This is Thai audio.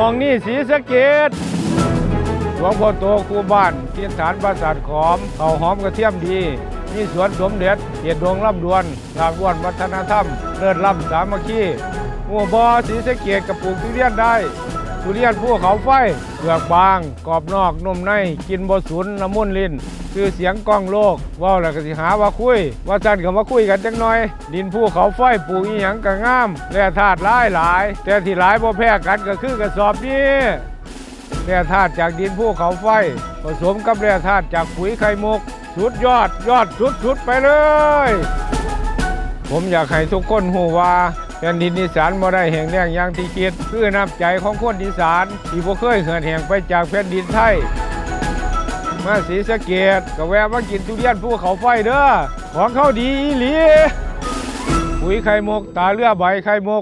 มองนี่สีสะเกดหลวงพ่อโตครูบ้านเทียนฐานปราสาทขอมเขาหอมกระเทียมดีมีสวนสมเด็จเกียรติดวงล่ำดวนหลากอ้วนวัฒนธรรม เลิศล่ำสามัคคีหมู่บอสีสะเกดกับปลูกทุเรียนได้ ทุเรียนภูเขาไฟเปลือกบาง กรอบนอกนุ่มใน กินบสุนละมุนลิ้นคือเสียงกล้องโลกว้าแล้วก็สิหาว่าคุย ว่าสั่นก็มาคุยกันจังหน่อย ดินภูเขาไฟปลูกอีหยังก็งามแร่ธาตุหลายหลาย แต่ที่หลายบ่แพ้กันก็คือกระสอบนี้แร่ธาตุจากดินภูเขาไฟ ผสมกับแร่ธาตุจากปุ๋ยไข่มุกสุดยอดยอดสุดๆไปเลย ผมอยากให้ทุกคนหูว่า แผ่นดินอีสานบ่ได้แห่งแรงอย่างที่คิดคือน้ำใจของคนอีสานที่บ่เคยเหือนแห่งไปจากแผ่นดินไทยมาสีสะเกดก็แวะมากินทุเรียนภูเขาไฟเด้อของเขาดีอีหลีปุ๋ยไข่มุกตาเลือใบไข่มุก